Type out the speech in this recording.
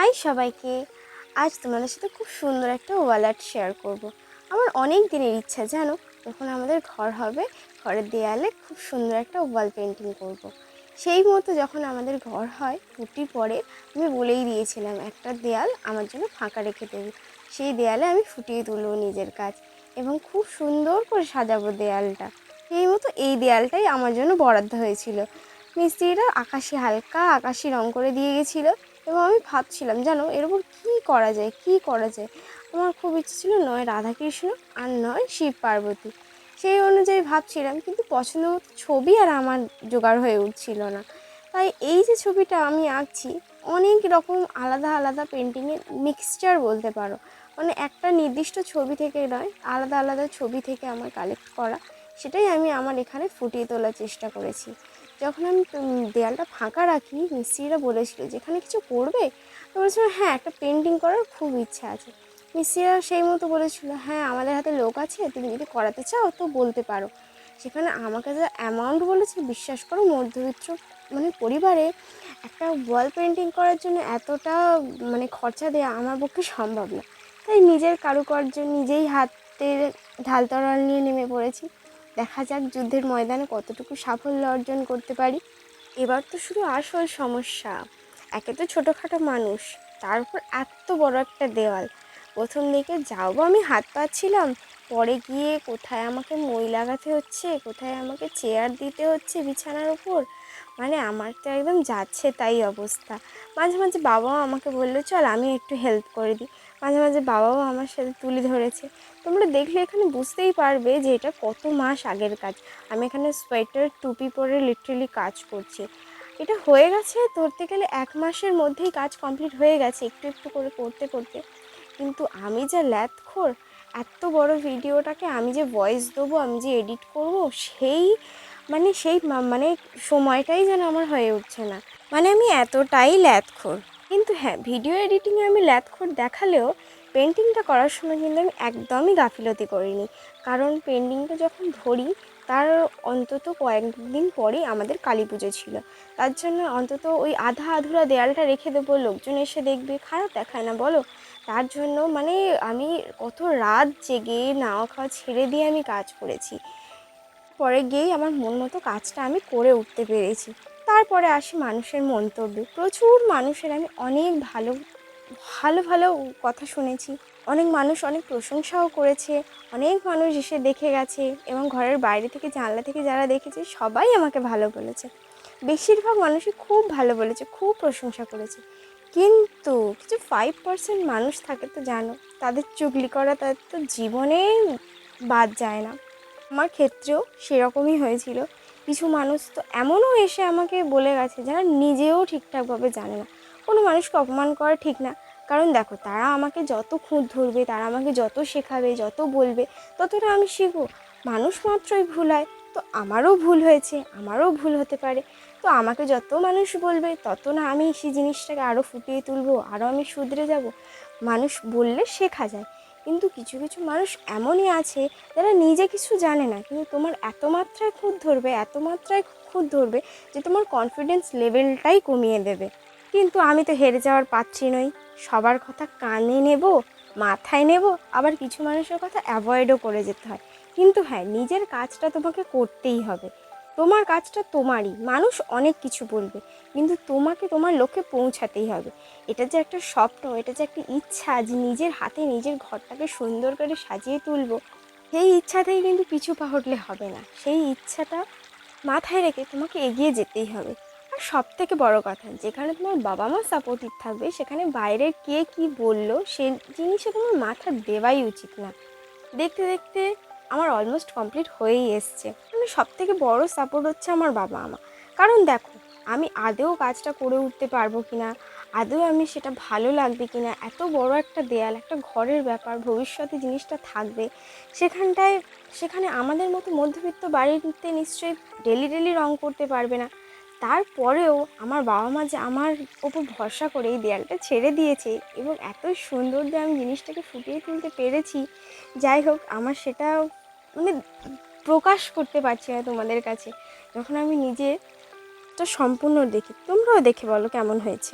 High সবাইকে। আজ তোমাদের সাথে খুব সুন্দর একটা ওয়াল ওয়ালেট শেয়ার করব। আমার অনেক দিনের ইচ্ছা, জানো? যখন আমাদের ঘর হবে, ঘরের দেয়ালে খুব সুন্দর একটা ওয়াল পেন্টিং করব। সেই মতো যখন আমাদের ঘর হয় ফুটি পরে আমি বলেই দিয়েছিলাম, একটা দেয়াল আমার জন্য ফাঁকা রেখে দেবে। সেই দেয়ালে আমি ফুটিয়ে তুলবো নিজের কাজ। এবং খুব সুন্দর করে সাজাবো দেয়ালটা। সেই মতো এই দেয়ালটাই আমার জন্য বরাদ্দ হয়েছিল। মিস্ত্রিরা আকাশি হালকা আকাশি রং করে দিয়ে গেছিল। এবং আমি ভাবছিলাম, জানো, এর উপর কী করা যায়, কী করা যায়? আমার খুব ইচ্ছে ছিল নয় রাধাকৃষ্ণ আর নয় শিব পার্বতী। সেই অনুযায়ী ভাবছিলাম, কিন্তু পছন্দ মতো ছবি আর আমার জোগাড় হয়ে উঠছিল না। তাই এই যে ছবিটা আমি আঁকছি, অনেক রকম আলাদা আলাদা পেন্টিংয়ের মিক্সচার বলতে পারো। মানে একটা নির্দিষ্ট ছবি থেকে নয়, আলাদা আলাদা ছবি থেকে আমার কালেক্ট করা, সেটাই আমি আমার এখানে ফুটিয়ে তোলার চেষ্টা করেছি। যখন আমি দেয়ালটা ফাঁকা রাখি, মিস্ত্রিরা বলেছিল যে এখানে কিছু করবে তো বলেছিলাম হ্যাঁ একটা পেন্টিং করার খুব ইচ্ছা আছে। মিস্ত্রিরা সেই মতো বলেছিল হ্যাঁ আমাদের হাতে লোক আছে, তুমি যদি করাতে চাও, তো বলতে পারো। সেখানে আমাকে যা অ্যামাউন্ট বলেছে, বিশ্বাস করো, মধ্যবিত্ত মানে পরিবারে একটা ওয়াল পেন্টিং করার জন্য এতটা মানে খরচা দেওয়া আমার পক্ষে সম্ভব না। তাই নিজের কারুকার্য নিজেই হাতের ঢাল তরোয়াল নিয়ে নেমে পড়েছি। দেখা যাক যুদ্ধের ময়দানে কতটুকু সাফল্য অর্জন করতে পারি। এবার তো শুধু আসল সমস্যা। একে তো ছোটোখাটো মানুষ তারপর এত বড় একটা দেওয়াল প্রথম দিকে যাও আমি হাত পাচ্ছিলাম। পরে গিয়ে কোথায় আমাকে মই লাগাতে হচ্ছে? কোথায় আমাকে চেয়ার দিতে হচ্ছে বিছানার উপর? মানে আমার তো একদম যাচ্ছে তাই অবস্থা। মাঝে মাঝে বাবাও আমাকে বলল, চল আমি একটু হেল্প করে দিই। মাঝে মাঝে বাবাও আমার সাথে তুলে ধরেছে। তোমরা দেখলে এখানে বুঝতেই পারবে যে এটা কত মাস আগের কাজ। আমি এখানে সোয়েটার টুপি পরে লিটারেলি কাজ করছি। এটা হয়ে গেছে ধরতে গেলে এক মাসের মধ্যেই কাজ কমপ্লিট হয়ে গেছে একটু একটু করে করতে করতে। কিন্তু আমি যা ল্যাথখোর, এত বড় ভিডিওটাকে আমি যে ভয়েস দেবো, আমি যে এডিট করব, সেই মানে সেই মানে সময়টাই যেন আমার হয়ে উঠছে না। মানে আমি এতটাই ল্যাথখোর। কিন্তু হ্যাঁ ভিডিও এডিটিংয়ে আমি ল্যাথখোর দেখালেও পেন্টিংটা করার সময় কিন্তু আমি একদমই গাফিলতি করিনি। কারণ পেন্টিংটা যখন ধরি, তার অন্তত কয়েকদিন পরেই আমাদের কালী পুজো ছিল। তার জন্য অন্তত ওই আধা আধুরা দেয়ালটা রেখে দেবো, লোকজন এসে দেখবে, খারাপ দেখায় না, বলো? তার জন্য মানে আমি কত রাত জেগে নাওয়া খাওয়া ছেড়ে দিয়ে আমি কাজ করেছি। পরে গিয়েই আমার মন মতো কাজটা আমি করে উঠতে পেরেছি। তারপরে আসি মানুষের মন্তব্যে। প্রচুর মানুষের আমি অনেক ভালো ভালো ভালো কথা শুনেছি। অনেক মানুষ অনেক প্রশংসাও করেছে। অনেক মানুষ এসে দেখে গেছে এবং ঘরের বাইরে থেকে, জানলা থেকে যারা দেখেছে, সবাই আমাকে ভালো বলেছে। বেশিরভাগ মানুষই খুব ভালো বলেছে, খুব প্রশংসা করেছে। কিন্তু কিছু ফাইভ পার্সেন্ট মানুষ থাকে তো জানো, তাদের চুগলি করা তাদের তো জীবনে বাদ যায় না। আমার ক্ষেত্রেও সেরকমই হয়েছিল। কিছু মানুষ তো এমনও এসে আমাকে বলে গেছে যারা নিজেও ঠিকঠাকভাবে জানে না। কোনো মানুষকে অপমান করা ঠিক না। কারণ দেখো, তারা আমাকে যত খুঁত ধরবে, তারা আমাকে যত শেখাবে, যত বলবে, ততটা আমি শিখব। মানুষ মাত্রই ভুল হয়, তো আমারও ভুল হয়েছে, আমারও ভুল হতে পারে। তো আমাকে যত মানুষ বলবে, তত না আমি সেই জিনিসটাকে আরও ফুটিয়ে তুলবো, আরও আমি শুধরে যাব। মানুষ বললে শেখা যায়। কিন্তু কিছু কিছু মানুষ এমনই আছে, যারা নিজে কিছু জানে না, কিন্তু তোমার এত মাত্রায় খুঁত ধরবে, এত মাত্রায় খুঁত ধরবে যে তোমার কনফিডেন্স লেভেলটাই কমিয়ে দেবে। কিন্তু আমি তো হেরে যাওয়ার পাচ্ছি নই, সবার কথা কানে নেব, মাথায় নেব, আবার কিছু মানুষের কথা অ্যাভয়েডও করে যেতে হয়। কিন্তু হ্যাঁ নিজের কাজটা তোমাকে করতেই হবে। তোমার কাজটা তোমারই। মানুষ অনেক কিছু বলবে, কিন্তু তোমাকে তোমার লক্ষ্যে পৌঁছাতেই হবে। এটা যে একটা স্বপ্ন, এটা যে একটা ইচ্ছা যে নিজের হাতে নিজের ঘরটাকে সুন্দর করে সাজিয়ে তুলবো, সেই ইচ্ছাতেই কিন্তু পিছু পা হটলে হবে না। সেই ইচ্ছাটা মাথায় রেখে তোমাকে এগিয়ে যেতেই হবে। আর সব থেকে বড় কথা, যেখানে তোমার বাবা মা সাপোর্টিভ থাকবে, সেখানে বাইরের কে কি বলল, সে জিনিসে তোমার মাথা দেওয়াই উচিত না। দেখতে দেখতে আমার অলমোস্ট কমপ্লিট হয়েই এসছে। মানে সব থেকে বড় সাপোর্ট হচ্ছে আমার বাবা মা। কারণ দেখো, আমি আদেও কাজটা করে উঠতে পারব কি না আদৌ আমি সেটা ভালো লাগবে কি না এত বড় একটা দেয়াল, একটা ঘরের ব্যাপার, ভবিষ্যতে জিনিসটা থাকবে, সেখানটায়, সেখানে আমাদের মতো মধ্যবিত্ত বাড়িতে নিশ্চয়ই ডেলি ডেলি রং করতে পারবে না। তারপরেও আমার বাবা মা যে আমার ওপর ভরসা করে এই দেয়ালটা ছেড়ে দিয়েছে এবং এত সুন্দর যে আমি জিনিসটাকে ফুটিয়ে তুলতে পেরেছি, যাই হোক, আমার সেটা মানে প্রকাশ করতে পারছি না তোমাদের কাছে। যখন আমি নিজে তো সম্পূর্ণ দেখি, তোমরাও দেখে বলো কেমন হয়েছে।